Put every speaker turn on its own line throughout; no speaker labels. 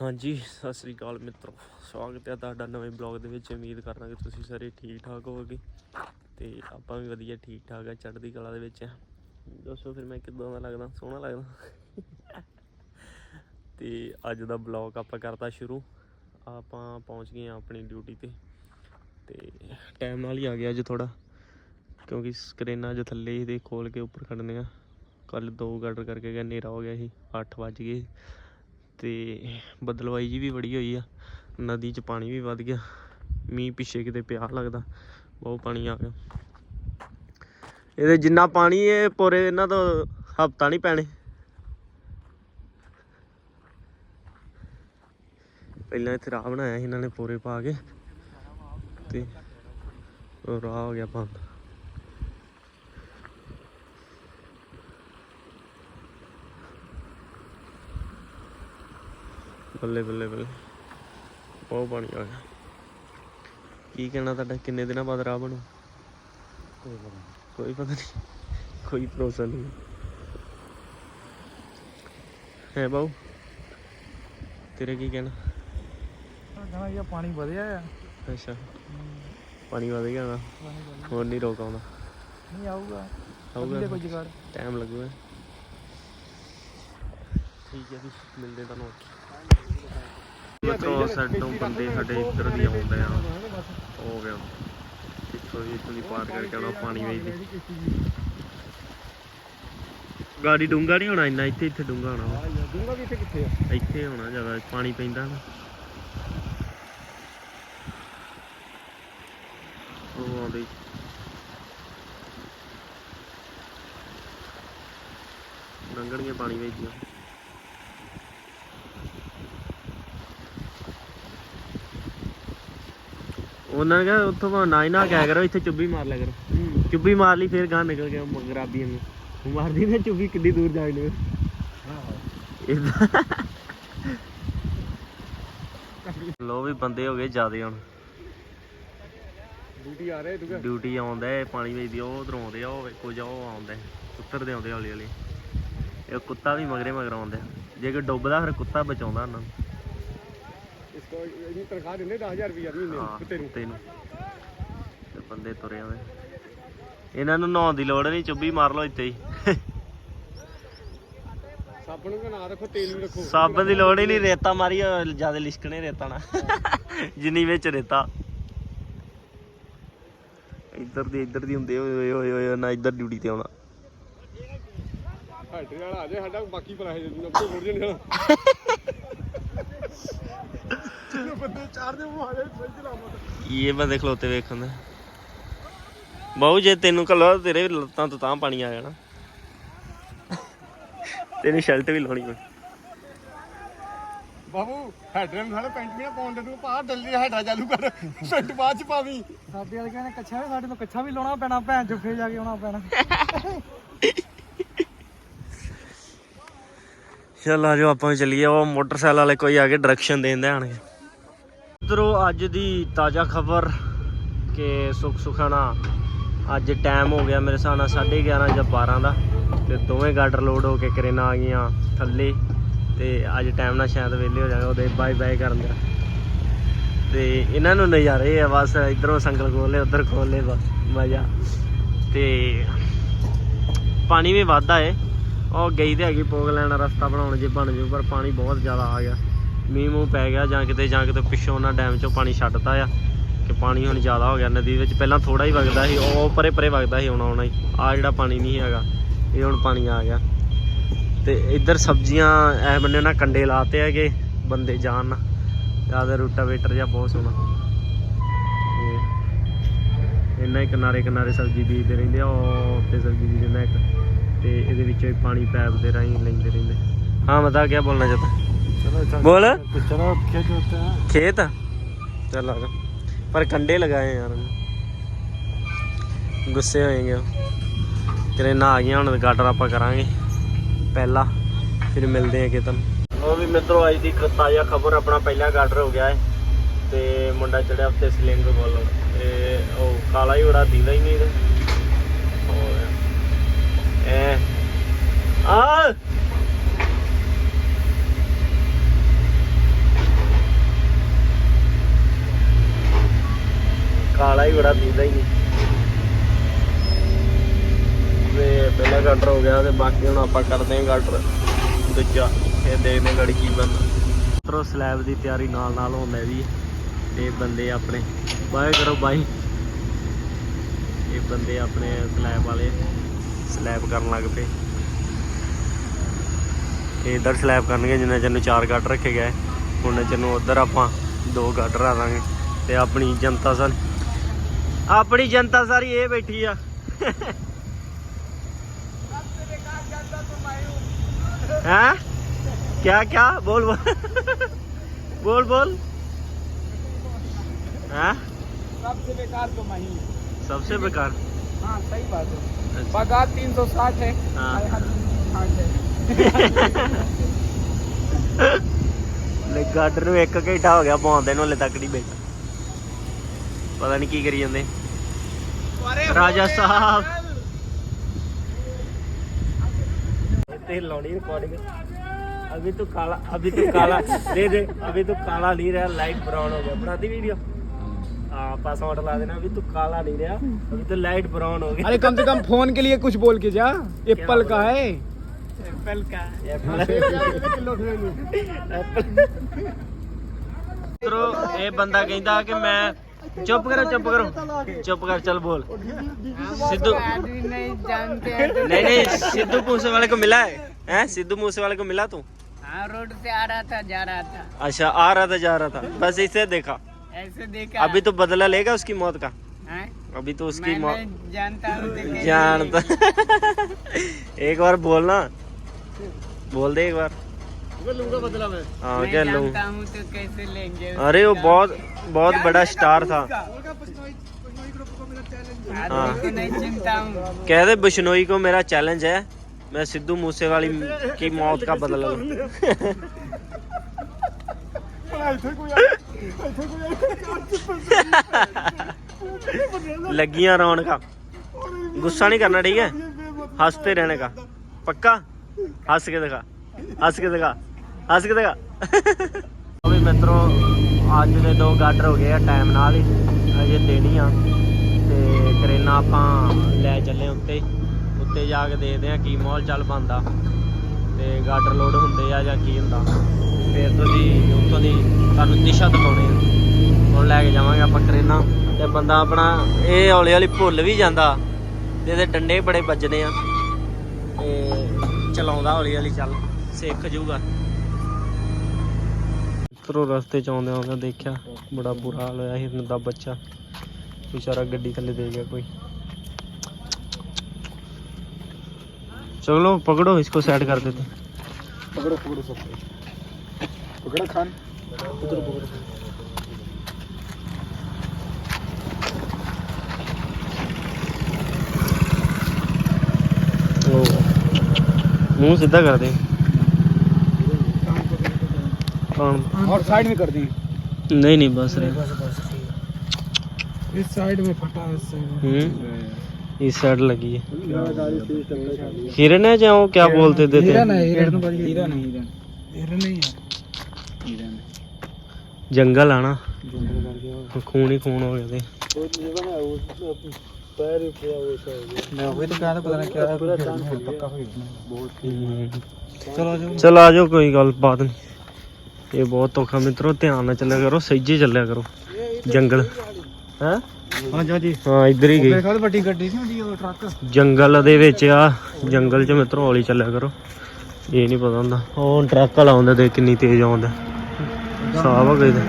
ਹਾਂਜੀ, ਸਤਿ ਸ੍ਰੀ ਅਕਾਲ ਮਿੱਤਰੋ। ਸਵਾਗਤ ਹੈ ਤੁਹਾਡਾ ਨਵੇਂ ਬਲੌਗ ਦੇ ਵਿੱਚ। ਉਮੀਦ ਕਰਨਾ ਕਿ ਤੁਸੀਂ ਸਾਰੇ ਠੀਕ ਠਾਕ ਹੋਵੋਗੇ ਤੇ ਆਪਾਂ ਵੀ ਵਧੀਆ ਠੀਕ ਠਾਕ ਆ, ਚੜ੍ਹਦੀ ਕਲਾ ਦੇ ਵਿੱਚ ਆ। ਦੱਸੋ ਫਿਰ ਮੈਂ ਕਿੱਦਾਂ ਦਾ ਲੱਗਦਾ? ਸੋਹਣਾ ਲੱਗਦਾ? ਤੇ ਅੱਜ ਦਾ ਬਲੌਗ ਆਪਾਂ ਕਰਤਾ ਸ਼ੁਰੂ। ਆਪਾਂ ਪਹੁੰਚ ਗਏ ਆ ਆਪਣੀ ਡਿਊਟੀ ਤੇ। ਤੇ ਟਾਈਮ ਨਾਲ ਹੀ ਆ ਗਿਆ ਅੱਜ ਥੋੜਾ ਕਿਉਂਕਿ ਸਕਰੀਨਾਂ ਅੱਜ ਥੱਲੇ ਹੀ ਦੇ ਖੋਲ ਕੇ ਉੱਪਰ ਖੜਨੀਆਂ ਕੱਲ ਦੋ ਗਾਡਰ ਕਰਕੇ ਗਿਆ ਹਨੇਰਾ ਹੋ ਗਿਆ ਸੀ 8 ਵੱਜ ਗਏ। ਤੇ ਬਦਲਵਾਈ ਜੀ ਵੀ ਬੜੀ ਹੋਈ ਆ। ਨਦੀ 'ਚ ਪਾਣੀ ਵੀ ਵੱਧ ਗਿਆ। ਮੀਂਹ ਪਿੱਛੇ ਕਿਤੇ ਪਿਆ ਲੱਗਦਾ। ਬਹੁਤ ਪਾਣੀ ਆ ਗਿਆ। ਇਹਦੇ ਜਿੰਨਾ ਪਾਣੀ ਇਹ ਪੂਰੇ ਇਹਨਾਂ ਤੋਂ ਹਫਤਾ ਨਹੀਂ ਪੈਣੇ। ਪਹਿਲਾਂ ਇੱਥੇ ਰਾਹ ਬਣਾਇਆ ਸੀ, ਇਹਨਾਂ ਨੇ ਪੂਰੇ ਪਾ ਕੇ। ਤੇ ਰਾਹ ਹੋ ਗਿਆ ਬੰਦ। ਬੱਲੇ ਬੱਲੇ ਬੱਲੇ। ਬਹੁਤ ਪਾਣੀ ਆ ਗਿਆ ਕੀ ਕਹਿਣਾ ਤੁਹਾਡਾ? ਕਿੰਨੇ ਦਿਨਾਂ ਬਾਅਦ ਰਾਹ ਬਣੂ? ਕੋਈ ਪਤਾ ਨਹੀਂ। ਕੋਈ ਭਰੋਸਾ ਨਹੀਂ। ਹੈ ਬਾਊ ਤੇਰੇ ਕੀ ਕਹਿਣਾ?
ਕਹਿੰਦਾ ਇਹ ਪਾਣੀ ਵਧਿਆ ਆ।
ਅੱਛਾ। ਪਾਣੀ ਵਧ ਗਿਆ ਨਾ
ਪਾਣੀ ਵਧਿਆ
ਹੋਰ ਨਹੀਂ ਰੋਕ ਆਉਂਦਾ।
ਨਹੀਂ ਆਊਗਾ।
ਆਊਗਾ।
ਆਊਗਾ ਕੋਈ ਜਗਾੜ।
ਟਾਈਮ ਲੱਗੂਗਾ। ਠੀਕ ਹੈ ਜੀ ਮਿਲਦੇ ਤੁਹਾਨੂੰ ਮਿੱਤਰੋ ਸਾਡੋਂ ਬੰਦੇ ਸਾਡੇ ਇੱਧਰ ਦੀ ਆਉਂਦੇ ਆ। ਹੋ ਗਿਆ। ਇੱਥੋਂ ਦੀ ਇੱਥੋਂ ਦੀ ਪਾਰ ਕਰਕੇ ਆਉਣਾ ਪਾਣੀ ਵੇਚਦੀ ਗਾੜੀ ਡੂੰਗਾ ਨਹੀਂ ਹੋਣਾ ਇੰਨਾ ਇੱਥੇ ਇੱਥੇ ਡੂੰਗਾ ਹੋਣਾ ਵਾ।
ਦੂੰਗਾ ਕਿੱਥੇ ਆ?
ਇੱਥੇ ਹੋਣਾ ਜ਼ਿਆਦਾ ਪਾਣੀ ਪੈਂਦਾ ਨਾ। ਉਹ ਆਉਂਦੀ ਲੰਘਣਗੇ ਪਾਣੀ ਵੇਚਦੀਆਂ ਉਹਨਾਂ ਨੇ ਕਿਹਾ ਉੱਥੋਂ ਭਾਵੇਂ ਨਾ ਹੀ ਨਾ ਕਿਆ ਕਰੋ ਇੱਥੇ ਚੁੱਭੀ ਮਾਰ ਲਿਆ ਕਰੋ। ਚੁੱਭੀ ਮਾਰ ਲਈ ਫਿਰ ਗਾਂ ਨਿਕਲ ਗਿਆ ਮਗਰਾਬੀ ਨੂੰ। ਮਾਰਦੀ ਨਾ ਚੁੱਭੀ ਕਿੱਡੀ ਦੂਰ ਜਾ ਕੇ ਇਦਾਂ ਲੋ ਵੀ ਬੰਦੇ ਹੋ ਗਏ ਜਿਆਦੇ ਹੁਣ।
ਡਿਊਟੀ ਆ ਰਿਹਾ ਦੂਗਾ
ਡਿਊਟੀ ਆਉਂਦਾ ਹੈ ਪਾਣੀ ਵੇਚਦੀ ਉਹ ਉਧਰੋਂ ਆਉਂਦੇ ਆ ਉਹ ਵੇਖੋ ਜਾ ਉਹ ਆਉਂਦਾ ਉੱਤਰਦੇ ਆਉਂਦੇ ਹੌਲੀ ਹੌਲੀ ਇਹ ਕੁੱਤਾ ਵੀ ਮਗਰੇ ਮਗਰ ਆਉਂਦਾ। ਜੇ ਕਿ ਡੁੱਬਦਾ ਫਿਰ ਕੁੱਤਾ ਬਚਾਉਂਦਾ ਉਹਨਾਂ ਨੂੰ।
ਇਸ ਕੋ ਇਹਦੀ ਤਨਖਾਹ ਦਿੰਦੇ 10000 ਰੁਪਏ ਮਹੀਨੇ
ਹਾਂ
ਕੁੱਤੇ ਨੂੰ।
ਕੁੱਤੇ ਨੂੰ। ਤੇ ਬੰਦੇ ਤੁਰੇ ਆਉਂਦੇ। ਇਹਨਾਂ ਨੂੰ ਨਹਾਉਣ ਦੀ ਲੋੜ ਨਹੀਂ ਚੁੱਭੀ ਮਾਰ ਲਓ ਇੱਥੇ ਹੀ।
ਸਾਬਣ ਦਾ ਨਾਂ ਰੱਖੋ ਤੇਲ ਵੀ ਰੱਖੋ।
ਸਾਬਣ ਦੀ ਲੋੜ ਹੀ ਨਹੀਂ ਰੇਤਾ ਮਾਰੀ ਜ਼ਿਆਦਾ ਲਿਸ਼ਕਣੇ ਰੇਤਾ ਨਾ। ਜਿੰਨੀ ਵਿੱਚ ਰੇਤਾ। ਇੱਧਰ ਦੀ ਇੱਧਰ ਦੀ ਹੁੰਦੇ ਓਏ ਓਏ ਓਏ ਨਾ ਇੱਧਰ ਡਿਊਟੀ ਤੇ ਆਉਣਾ।
ਫੈਕਟਰੀ ਵਾਲਾ ਆ ਜਾਏ ਸਾਡਾ ਬਾਕੀ ਭਲਾ ਹੈ ਜਦੋਂ ਕੋਈ ਮੁੜ ਜਣੇ ਬੰਦੇ ਚਾਰ ਦੇ ਮਾਰੇ ਸਹੀ ਚਲਾਵਾ
ਇਹ ਬੰਦੇ ਖਲੋਤੇ ਵੇਖਣ ਦੇ। ਬਾਊ ਜੇ ਤੈਨੂੰ ਕੱਲਾ ਤੇਰੇ ਵੀ ਲੱਤਾਂ ਤੋਂ ਤਾਂ ਪਾਣੀ ਆ ਜਾਣਾ। ਤੇਰੀ ਸ਼ਰਟ ਵੀ ਲਾਉਣੀ ਕੋਈ
ਬਾਬੂ ਹੈਡਰ ਨੂੰ ਪੈਂਟ ਵੀ ਨਾ ਪਾਉਣ ਦੇ ਤੂੰ ਪਾ ਡੱਲੀ ਹੈਡਾ ਚਾਲੂ ਕਰ। ਪੈਂਟ ਬਾਅਦ ਚ ਪਾਵੀਂ। ਸਾਡੇ ਵਾਲੇ ਕਹਿੰਦੇ ਕੱਛਾ ਸਾਡੇ ਤੋਂ ਕੱਛਾ ਵੀ ਲਾਉਣਾ ਪੈਣਾ ਭੈਣ ਚੁੱਫੇ ਜਾ ਕੇ ਆਉਣਾ ਪੈਣਾ।
ਚੱਲ ਆ ਜਾਓ ਆਪਾਂ ਵੀ ਚੱਲੀਏ। ਉਹ ਮੋਟਰਸਾਈਕਲ ਵਾਲੇ ਕੋਈ ਆ ਕੇ ਡਾਇਰੈਕਸ਼ਨ ਦੇਣ ਦੇ ਆਣਗੇ ਉਧਰੋਂ ਅੱਜ ਦੀ ਤਾਜ਼ਾ ਖਬਰ ਕਿ ਸੁਖ ਸੁਖਾਣਾ ਅੱਜ ਟਾਈਮ ਹੋ ਗਿਆ ਮੇਰੇ ਹਿਸਾਬ ਨਾਲ 11:30 ਜਾਂ 12 ਦਾ ਤੇ ਦੋਵੇਂ ਗਾਡਰ ਲੋਡ ਹੋ ਕੇ ਕਰੇਨਾ ਆ ਗਈਆਂ ਥੱਲੇ ਤੇ ਅੱਜ ਟਾਈਮ ਨਾਲ ਸ਼ਾਇਦ ਵਿਹਲੇ ਹੋ ਜਾਣਗੇ ਉਹਦੇ ਬਾਏ ਬਾਏ ਕਰਨ ਦਾ। ਤੇ ਇਹਨਾਂ ਨੂੰ ਨਜ਼ਾਰੇ ਆ ਬਸ, ਇਧਰੋਂ ਸੰਗਲ ਖੋਲ ਲੈ ਉਧਰ ਖੋਲ ਲੈ ਬਸ, ਮਜ਼ਾ। ਤੇ ਪਾਣੀ ਵੀ ਵਾਧਾ ਏ। ਉਹ ਗਈ ਤੇ ਹੈਗੀ ਪੋਗ ਲੈਣਾ ਰਸਤਾ ਬਣਾਉਣ ਜੇ ਬਣ ਜੂ ਪਰ ਪਾਣੀ ਬਹੁਤ ਜ਼ਿਆਦਾ ਆ ਗਿਆ। ਮੀਂਹ ਮੂੰਹ ਪੈ ਗਿਆ ਜਾਂ ਕਿਤੇ ਜਾਂ ਕਿਤੇ ਪਿੱਛੋਂ ਉਹਨਾਂ ਡੈਮ ਚੋਂ ਪਾਣੀ ਛੱਡਤਾ ਆ ਕਿ ਪਾਣੀ ਹੁਣ ਜ਼ਿਆਦਾ ਹੋ ਗਿਆ, ਨਦੀ ਵਿੱਚ ਪਹਿਲਾਂ ਥੋੜਾ ਹੀ ਵਗਦਾ ਸੀ, ਉਹ ਪਰੇ ਪਰੇ ਵਗਦਾ ਸੀ, ਹੁਣ ਆਉਣਾ ਹੀ, ਆ ਜਿਹੜਾ ਪਾਣੀ ਨਹੀਂ ਹੈਗਾ, ਇਹ ਹੁਣ ਪਾਣੀ ਆ ਗਿਆ। ਤੇ ਇੱਧਰ ਸਬਜ਼ੀਆਂ ਐ ਬੰਨੇ ਨਾ ਕੰਡੇ ਲਾਤੇ ਹੈਗੇ, ਬੰਦੇ ਜਾਣ ਨਾ ਜ਼ਿਆਦਾ ਰੂਟਾਵੇਟਰ ਜਾਂ ਬਹੁਤ ਸੋਹਣਾ। ਇੰਨਾ ਹੀ ਕਿਨਾਰੇ ਕਿਨਾਰੇ ਸਬਜ਼ੀ ਬੀਜਦੇ ਰਹਿੰਦੇ ਆ, ਉਹ ਤੇ ਸਬਜ਼ੀ ਬੀਜਦਾ ਇੱਕ, ਤੇ ਇਹਦੇ ਵਿੱਚੋਂ ਪਾਣੀ ਪੈਪ ਦੇ ਰਾਹੀਂ ਲੈਂਦੇ ਰਹਿੰਦੇ। ਹਾਂ ਬਤਾ ਕੀ ਬੋਲਣਾ ਚਾਹਤਾ बोल
ਚਲੋ ਖੇਤ ਉੱਤੇ ਆ
खेत चल आ जा पर कंडे लगाए यार ਗੁੱਸੇ ਹੋਏਗੇ ਕਰੇਨਾ ਆ ਗਈਆਂ ਹੁਣ ਗਾਡਰ ਆਪਾਂ ਕਰਾਂਗੇ ਪਹਿਲਾ ਫਿਰ ਮਿਲਦੇ ਆ ਕਿਤਨ ਉਹ ਵੀ ਮਿੱਤਰੋ ਅੱਜ ਦੀ ਇੱਕ ਤਾਜ਼ਾ ਖਬਰ ਆਪਣਾ ਪਹਿਲਾ ਗਾਡਰ ਹੋ ਗਿਆ ਹੈ ਤੇ ਮੁੰਡਾ ਚੜਿਆ ਉੱਤੇ ਸਲਿੰਗ ਬੋਲਣ ਤੇ ਉਹ ਕਾਲਾ ਹੀ ਬੜਾ ਦੀਦਾ ਹੀ ਨਹੀਂ ਇਹਦੇ ਹੋਰ ਐ ਆ ਕਾਲਾ ਹੀ ਬੜਾ ਪੀਂਦਾ ਹੀ ਨਹੀਂ। ਤੇ ਪਹਿਲਾ ਗਾਟਰ ਹੋ ਗਿਆ ਤੇ ਬਾਕੀ ਹੁਣ ਆਪਾਂ ਕਰਦੇ ਹਾਂ ਗਾਟਰ ਦੂਜਾ ਇਹ ਦੇਖਦੇ ਹਾਂ ਗੜ ਕੀ ਬਣਦਾ। ਤਰੋ ਸਲੈਬ ਦੀ ਤਿਆਰੀ ਨਾਲ ਨਾਲ ਹੁੰਦਾ ਵੀ ਤੇ ਬੰਦੇ ਆਪਣੇ, ਬਾਏ ਕਰੋ ਬਾਈ। ਇਹ ਬੰਦੇ ਆਪਣੇ ਸਲੈਬ ਵਾਲੇ ਸਲੈਬ ਕਰਨ ਲੱਗ ਪਏ। ਇਹ ਇਧਰ ਸਲੈਬ ਕਰਨਗੇ, ਜਿੰਨਾ ਚਿਰ ਨੂੰ ਚਾਰ ਗੱਟ ਰੱਖੇ ਗਏ। ਹੁਣ ਚਿਰ ਨੂੰ ਉਧਰ ਆਪਾਂ ਦੋ ਗੱਟ ਰਾ ਦਾਂਗੇ। ਤੇ ਆਪਣੀ ਜਨਤਾ ਸਨ। ਆਪਣੀ ਜਨਤਾ ਸਾਰੀ ਇਹ ਬੈਠੀ ਆ हैं क्या क्या बोल बोल बोल बोल हैं
सबसे बेकार तो मैं ही
सबसे बेकार
हाँ सही बात है
अच्छा,
पगार तीन सौ साठ है
हाँ।
और यहाँ 360 है
ਲੈ ਗਾਡਰ ਨੂੰ 1 ਘੰਟਾ ਹੋ ਗਿਆ ਪਾਉਂਦੇ ਨੂੰ ਹਲੇ ਤੱਕ ਨਹੀਂ ਬੈਠਾ ਪਤਾ ਨਹੀਂ ਕੀ ਕਰੀ ਜਾਂਦੇ ਰਾਜਾ ਸਾਹਿਬ ਤੇ ਲਾਉਣੀ ਰਿਕਾਰਡਿੰਗ अभी तो काला अभी तो काला दे दे अभी तो काला नहीं रहा लाइट ब्राउन हो गया बनाती वीडियो हाँ पास ऑर्डर ला देना अभी तो काला नहीं रहा अभी तो लाइट ब्राउन हो गया
अरे कम से कम फोन के लिए कुछ बोल के जा एप्पल का है
एप्पल का एप्पल ਇਹ ਬੰਦਾ ਕਹਿੰਦਾ ਕਿ ਮੈਂ चुप करो चुप करो। चुप कर चल बोल। सिद्धू
नहीं
नहीं सिद्धू मूसे वाले को मिला है। हैं? सिद्धू मूसे वाले को मिला तू?
हाँ, रोड से आ रहा था जा रहा था।
अच्छा आ रहा था जा रहा था। बस इसे देखा।
ऐसे देखा।
अभी तो बदला लेगा उसकी मौत का?
है?
अभी तो उसकी मौत
जानता
जानता एक बार बोलना। बोल दे एक बार।
लूंगा बदला मैं
हाँ
मैं
क्या लूँ
जानता हूँ तो कैसे लेंगे
अरे वो बहुत बहुत बड़ा स्टार था
आदमी
हाँ।
को नहीं चिंता हूँ
कह दे बिश्नोई को मेरा चैलेंज है मैं सिद्धू मूसे वाली की मौत का बदला लूं लगियां रौनका गुस्सा नहीं करना ठीक है हंसते रहने का पक्का हंस के दिखा हंस के दिखा ਹੱਸ ਕਿਤੇ ਗਾ ਵੀ ਮਿੱਤਰੋ, ਅੱਜ ਦੇ ਦੋ ਗਾਡਰ ਹੋ ਗਏ ਆ ਟਾਈਮ ਨਾਲ ਹੀ। ਅਜੇ ਦੇਣੀ ਆ। ਤੇ ਕਰੇਨਾ ਆਪਾਂ ਲੈ ਚੱਲੇ ਉੱਤੇ। ਉੱਤੇ ਜਾ ਕੇ ਦੇਖਦੇ ਆ ਕੀ ਮੌਲ ਚੱਲ ਪੰਦਾ ਤੇ ਗਾਡਰ ਲੋਡ ਹੁੰਦੇ ਆ ਜਾਂ ਕੀ ਹੁੰਦਾ। ਫਿਰ ਤੁਸੀਂ ਉੱਥੋਂ ਦੀ ਤੁਹਾਨੂੰ ਦਿਸ਼ਾ ਦਿਖਾਉਣੀ ਆ। ਹੁਣ ਲੈ ਕੇ ਜਾਵਾਂਗੇ ਆਪਾਂ ਕਰੇਨਾ ਤੇ ਬੰਦਾ ਆਪਣਾ ਇਹ ਹੌਲੀ ਹੌਲੀ ਭੁੱਲ ਵੀ ਜਾਂਦਾ। ਤੇ ਇਹਦੇ ਡੰਡੇ ਬੜੇ ਵੱਜਦੇ ਆ। ਤੇ ਚਲਾਉਂਦਾ ਹੌਲੀ ਹੌਲੀ ਚੱਲ। ਸਿੱਖ ਜੂਗਾ ਮਿੱਤਰੋ ਰਸਤੇ ਚ ਆਉਂਦੇ ਆਉਂਦੇ ਦੇਖਿਆ ਬੜਾ ਬੁਰਾ ਹਾਲ ਹੋਇਆ ਹਿਰਨ ਦਾ ਬੱਚਾ ਵਿਚਾਰਾ ਗੱਡੀ ਥੱਲੇ ਦੇ ਗਿਆ ਕੋਈ चलो पकड़ो इसको साइड कर देते
पकड़ो पकड़ो सब पकड़ो खान उधर पकड़ो
ओ, मुंह सीधा कर दे पान
और साइड में कर दी
नहीं नहीं बस रहे बस बस
इस साइड में फटा इस साइड
इस साइड लगी है हिरन है जाओ क्या बोलते थे
हिरन है हिरन हिरन हिरन नहीं है
जंगल आना खून ही खून हो गए थे पैर ही पूरा वैसा हो गया
मैं वही तो कह रहा पता नहीं क्या पक्का हो गया
बहुत
चलो आ जाओ
चलो आ जाओ कोई गल बात नहीं ਇਹ ਬਹੁਤ ਔਖਾ ਮਿੱਤਰੋ ਧਿਆਨ ਨਾਲ ਚੱਲਿਆ ਕਰੋ ਸਹਿਜੇ ਚੱਲਿਆ ਕਰੋ ਜੰਗਲ ਹੈ
हाँ जा जी
ਹਾਂ ਇੱਧਰ ਹੀ ਗਈ
देखा तो बड़ी गड्डी सी जी वो ट्रक
ਜੰਗਲ ਦੇ ਵਿੱਚ ਆ ਜੰਗਲ 'ਚ ਮਿੱਤਰੋ ਹੌਲੀ ਚੱਲਿਆ ਕਰੋ ਇਹ ਨਹੀਂ ਪਤਾ ਹੁੰਦਾ ਉਹ ਟਰੱਕ ਵਾਲਾ ਆਉਂਦਾ ਤੇ ਕਿੰਨੀ ਤੇਜ਼ ਆਉਂਦਾ ਸਾਹ ਆ ਗਈ ਤੇ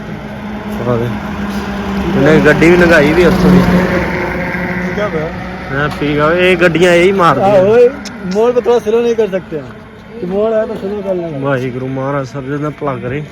ਆ ਦੇ ਇਹਨੇ ਗੱਡੀ ਵੀ ਲੰਘਾਈ ਵੀ ਉੱਥੋਂ ਦੀ
क्या हुआ
ਹਾਂ ਠੀਕ ਆ ਇਹ ਗੱਡੀਆਂ ਇਹ ਹੀ ਮਾਰਦੀਆਂ
मोड़ पे थोड़ा स्लो नहीं कर सकते हैं
ਵਾਹਿਗੁਰੂ ਮਹਾਰਾਜ ਸਭ ਦਾ ਭਲਾ ਕਰੇ।